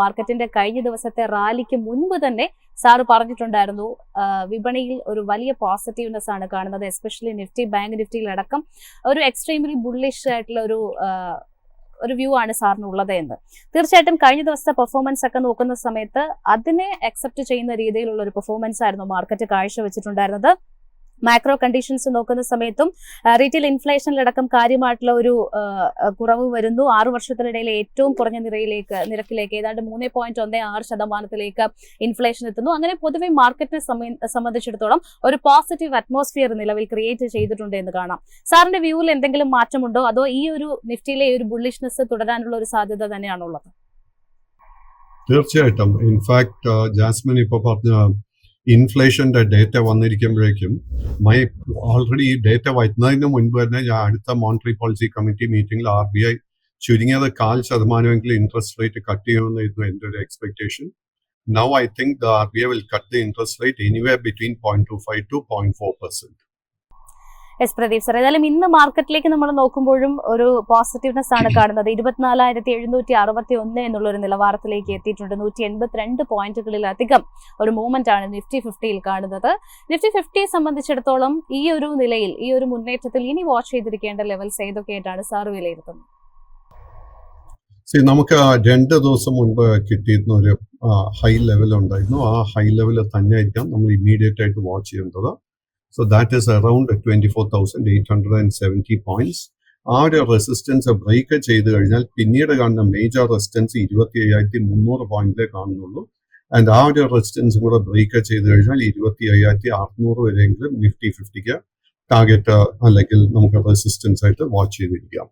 മാർക്കറ്റിന്റെ കഴിഞ്ഞ ദിവസത്തെ റാലിക്ക് മുൻപ് തന്നെ സാറ് പറഞ്ഞിട്ടുണ്ടായിരുന്നു വിപണിയിൽ ഒരു വലിയ പോസിറ്റീവ്നെസ് ആണ് കാണുന്നത് എസ്പെഷ്യലി നിഫ്റ്റി ബാങ്ക് നിഫ്റ്റിയിൽ അടക്കം ഒരു എക്സ്ട്രീംലി ബുള്ളിഷ് ആയിട്ടുള്ള ഒരു ഒരു വ്യൂ ആണ് സാറിന് ഉള്ളത് എന്ന്. തീർച്ചയായിട്ടും കഴിഞ്ഞ ദിവസത്തെ പെർഫോമൻസ് ഒക്കെ നോക്കുന്ന സമയത്ത് അതിനെ അക്സെപ്റ്റ് ചെയ്യുന്ന രീതിയിലുള്ള ഒരു പെർഫോമൻസ് ആയിരുന്നു മാർക്കറ്റ് കാഴ്ചവെച്ചിട്ടുണ്ടായിരുന്നത്. മാക്രോ കണ്ടീഷൻസ് നോക്കുന്ന സമയത്തും റീറ്റെയിൽ ഇൻഫ്ലേഷനിലടക്കം കാര്യമായിട്ടുള്ള ഒരു കുറവ് വരുന്നു. ആറു വർഷത്തിനിടയിൽ ഏറ്റവും കുറഞ്ഞ നിരയിലേക്ക് നിരക്കിലേക്ക് ഏതാണ്ട് മൂന്ന് പോയിന്റ് ഒന്ന് ആറ് ശതമാനത്തിലേക്ക് ഇൻഫ്ലേഷൻ എത്തുന്നു. അങ്ങനെ പൊതുവെ മാർക്കറ്റിനെ സംബന്ധിച്ചിടത്തോളം ഒരു പോസിറ്റീവ് അറ്റ്മോസ്ഫിയർ നിലവിൽ ക്രിയേറ്റ് ചെയ്തിട്ടുണ്ട് എന്ന് കാണാം. സാറിന്റെ വ്യൂവിൽ എന്തെങ്കിലും മാറ്റമുണ്ടോ? അതോ ഈ ഒരു നിഫ്റ്റിയിലെ ഒരു ബുള്ളിഷ്നെസ് തുടരാനുള്ള ഒരു സാധ്യത തന്നെയാണുള്ളത്? തീർച്ചയായിട്ടും. ഇൻഫാക്ട് ജാസ്മിൻ ഇപ്പോൾ പറഞ്ഞ ഇൻഫ്ലേഷന്റെ ഡേറ്റ വന്നിരിക്കുമ്പോഴേക്കും മൈ ഓൾറെഡി ഈ ഡേറ്റ വരുന്നതിന് മുൻപ് തന്നെ ഞാൻ അടുത്ത മോണിറ്ററി പോളിസി കമ്മിറ്റി മീറ്റിംഗിൽ ആർ ബി ഐ ചുരുങ്ങിയത് കാൽ ശതമാനമെങ്കിലും ഇൻട്രസ്റ്റ് റേറ്റ് കട്ട് ചെയ്യുമെന്നായിരുന്നു എന്റെ ഒരു expectation now I think the R B I will cut the interest rate anyway between point two five to point four percent yes Pradeep sir. ഏതായാലും ഇന്ന് മാർക്കറ്റിലേക്ക് നമ്മൾ നോക്കുമ്പോഴും ഒരു പോസിറ്റീവ്നെസ് ആണ് കാണുന്നത്. ഇരുപത്തിനാലായിരത്തി എഴുന്നൂറ്റി അറുപത്തി ഒന്ന് എന്നുള്ള ഒരു നിലവാരത്തിലേക്ക് എത്തിയിട്ടുണ്ട്. നൂറ്റി എൺപത്തിരണ്ട് പോയിന്റുകളിലധികം ഒരു മൂവ്മെന്റ് ആണ് നിഫ്റ്റി ഫിഫ്റ്റിയിൽ കാണുന്നത്. നിഫ്റ്റി ഫിഫ്റ്റിയെ സംബന്ധിച്ചിടത്തോളം ഈ ഒരു നിലയിൽ ഈ ഒരു മുന്നേറ്റത്തിൽ ഇനി വാച്ച് ചെയ്തിരിക്കേണ്ട ലെവൽസ് ഏതൊക്കെയായിട്ടാണ് സാർ വിലയിരുത്തുന്നത്? സി നമുക്ക് രണ്ട് ദിവസം മുൻപ് കിട്ടിയിരുന്ന ഒരു ഹൈ ലെവൽ ഉണ്ടായിരുന്നു. ആ ഹൈ ലെവൽ തന്നെയായിരിക്കാം നമ്മൾ ഇമ്മീഡിയറ്റ് ആയിട്ട് വാച്ച് ചെയ്യേണ്ടത്. Thousand eight hundred and seventy points ആ ഒരു റെസിസ്റ്റൻസ് ബ്രേക്ക് ചെയ്ത് കഴിഞ്ഞാൽ പിന്നീട് കാണുന്ന മേജർ റെസിസ്റ്റൻസ് ഇരുപത്തി അയ്യായിരത്തി മുന്നൂറ് പോയിന്റിലേ കാണുന്നുള്ളൂ. ആൻഡ് ആ ഒരു റെസിസ്റ്റൻസും കൂടെ ബ്രേക്ക് ചെയ്ത് കഴിഞ്ഞാൽ ഇരുപത്തി അയ്യായിരത്തി അറുന്നൂറ് വരെയെങ്കിലും നിഫ്റ്റി ഫിഫ്റ്റിക്ക് ടാർഗറ്റ് അല്ലെങ്കിൽ നമുക്ക് റെസിസ്റ്റൻസ് ആയിട്ട് വാച്ച് ചെയ്തിരിക്കാം.